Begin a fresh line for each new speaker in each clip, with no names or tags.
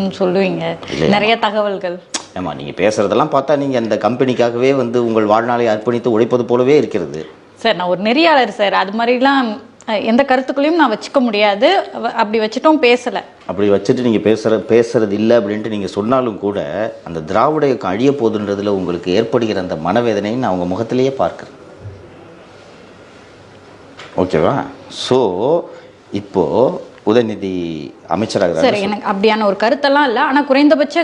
சொல்லுவீங்க. நிறைய தகவல்கள்.
ஏமா நீங்கள் பேசுகிறதெல்லாம் பார்த்தா நீங்கள் அந்த கம்பெனிக்காகவே வந்து உங்கள் வாழ்நாளை அர்ப்பணித்து உழைப்பது போலவே இருக்கிறது.
சார் நான் ஒரு நெறியாளர் சார். அது மாதிரிலாம் எந்த கருத்துக்களையும் நான் வச்சுக்க முடியாது. அப்படி வச்சுட்டும் பேசலை.
அப்படி வச்சுட்டு நீங்கள் பேசுகிற பேசுறது இல்லை அப்படின்ட்டு நீங்கள் சொன்னாலும் கூட அந்த திராவிட இயக்கம் அழிய போகுதுன்றதுல உங்களுக்கு ஏற்படுகிற அந்த மனவேதனையை நான் உங்கள் முகத்திலேயே பார்க்குறேன். ஓகேவா? ஸோ இப்போது உதயநிதி அமைச்சராக
சார் எனக்கு அப்படியான ஒரு கருத்தெல்லாம் இல்லை. ஆனால் குறைந்தபட்ச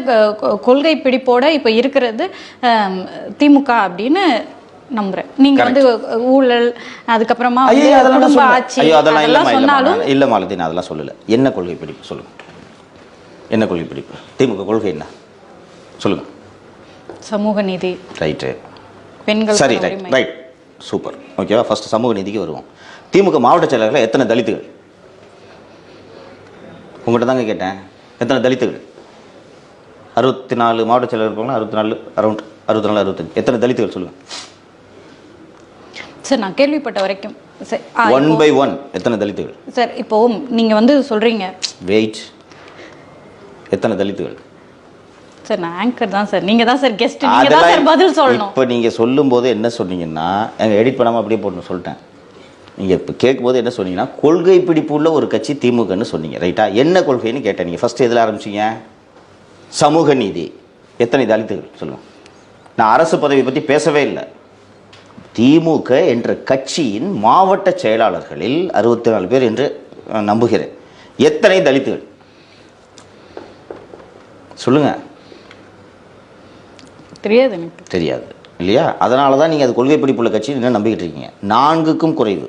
கொள்கை பிடிப்போட இப்போ இருக்கிறது திமுக அப்படின்னு நம்புறேன். நீங்க வந்து ஊழல் அதுக்கப்புறமா குடும்ப. ஆட்சி
அதெல்லாம் இல்லைம்மா
சொன்னாலும்
இல்லை மாலதி நான் அதெல்லாம் சொல்லலை. என்ன கொள்கை பிடிப்பு? சொல்லுங்கள் என்ன கொள்கை பிடிப்பு? திமுக கொள்கை என்ன? சொல்லுங்கள்
சமூக நீதி.
ரைட்டு
பெண்கள்
சரி ரைட் ரைட் சூப்பர் ஓகேவா ஃபர்ஸ்ட் சமூக நீதிக்கு வருவோம். திமுக மாவட்ட செயலர்கள் எத்தனை தலித்துகள்? உங்கள்கிட்ட தாங்க கேட்டேன். எத்தனை தலித்துகள்? அறுபத்தி நாலு மாவட்ட செயலர் இருப்பாங்களா? அறுபத்தி நாலு அரௌண்ட் அறுபத்தி நாலு அறுபத்தஞ்சு. எத்தனை தலித்துகள் சொல்லுங்கள்
சார் நான் கேள்விப்பட்ட வரைக்கும். சார்
ஒன் பை ஒன் எத்தனை தலித்துகள்?
சார் இப்போ நீங்க வந்து சொல்றீங்க.
வெயிட் எத்தனை தலித்துகள்?
சார் நான் ஆங்கர் தான் சார். நீங்க தான் சார் கெஸ்ட் நீங்க தான் சார் பதில் சொல்லணும்.
இப்போ நீங்கள் சொல்லும்போது என்ன சொன்னீங்கன்னா எங்கள் எடிட் பண்ணாமல் அப்படியே போட்டு சொல்லிட்டேன். நீங்கள் இப்போ கேட்கும்போது என்ன சொன்னீங்கன்னா கொள்கை பிடிப்பு உள்ள ஒரு கட்சி திமுகன்னு சொன்னீங்க ரைட்டா என்ன கொள்கைன்னு கேட்டேன் நீங்கள் ஃபஸ்ட்டு எதில் ஆரம்பிச்சீங்க? சமூக நீதி. எத்தனை தலித்துகள்? சொல்லுங்கள் நான் அரசு பதவி பற்றி பேசவே இல்லை. திமுக என்ற கட்சியின் மாவட்ட செயலாளர்களில் அறுபத்தி நாலு பேர் என்று நம்புகிறேன். எத்தனை தலித்துகள்? சொல்லுங்கள்
தெரியாது
தெரியாது இல்லையா? அதனால தான் நீங்கள் அது கொள்கை பிடிப்புள்ள கட்சி என்ன நம்பிக்கிட்டு இருக்கீங்க? நான்குக்கும் குறைவு.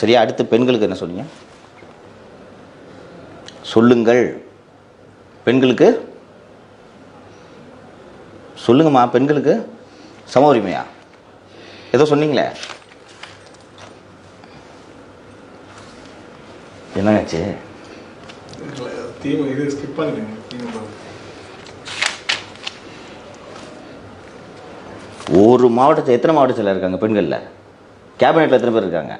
சரியா? அடுத்து பெண்களுக்கு என்ன சொன்னீங்க? சொல்லுங்கள். பெண்களுக்கு? சொல்லுங்கம்மா பெண்களுக்கு? சம உரிமையா? ஏதோ சொன்னீங்களே? என்னங்காச்சு ஒரு மாவட்டத்தில் எத்தனை மாவட்ட செயலர் இருக்காங்க பெண்களில்? கேபினெட்டில் எத்தனை பேர் இருக்காங்க?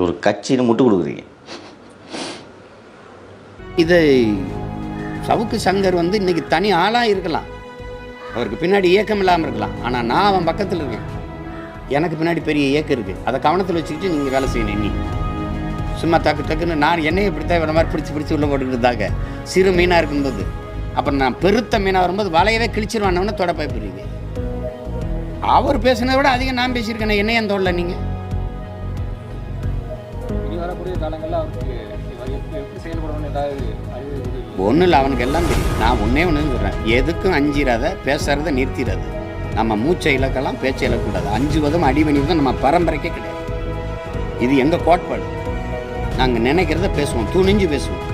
ஒரு கட்சின்னு முட்டு கொடுக்குறீங்க.
இதை சவுக்கு சங்கர் வந்து இன்னைக்கு தனி ஆளாக இருக்கலாம். அவருக்கு பின்னாடி இயக்கம் இல்லாமல் இருக்கலாம். ஆனால் நான் அவன் பக்கத்தில் இருக்கேன். எனக்கு பின்னாடி பெரிய இயக்கம் இருக்குது அதை கவனத்தில் வச்சுக்கிட்டு நீங்கள் வேலை செய்யணும் இன்னி சும்மா டக்கு டக்குன்னு நான் என்னையும் இப்படித்தான் இவன மாதிரி பிடிச்சி பிடிச்சி உள்ள போட்டுக்கிட்டு சிறு மீனாக இருக்கும்போது. அப்புறம் நான் பெருத்த மீனாக வரும்போது வலையவே கிழிச்சிருவானவனே தொடப்பாய் பயப்படுறீங்க. அவர் பேசுனதை விட அதிகம் நான் பேசியிருக்கேன் என்னையும் தோடல நீங்கள்
வரக்கூடிய காலங்களில் அவருக்கு எப்படி செயல்படணும்னு ஏதாவது
ஒன்றும் இல்லை அவனுக்கு எல்லாம் தெரியும். நான் ஒன்றே ஒன்று சொல்கிறேன் எதுக்கும் அஞ்சிராத பேசுறத நிறுத்திடாது நம்ம மூச்சை இழக்கலாம் பேச்சை இழக்கக்கூடாது. அஞ்சுவதும் தான் நம்ம பரம்பரைக்கே கிடையாது. இது எங்கள் கோட்பாடு? நாங்கள் நினைக்கிறத பேசுவோம். துணிஞ்சு பேசுவோம்.